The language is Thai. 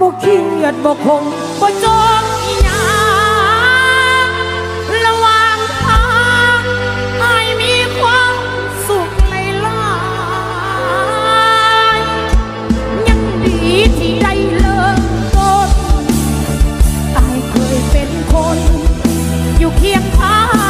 บ่เครียดบอกคงบ่จองอีหยังระหว่างทางไอ้ยมีความสุขใลลายยังดีที่ได้เลิกต้นอายเคยเป็นคน อยู่เคียงข้าง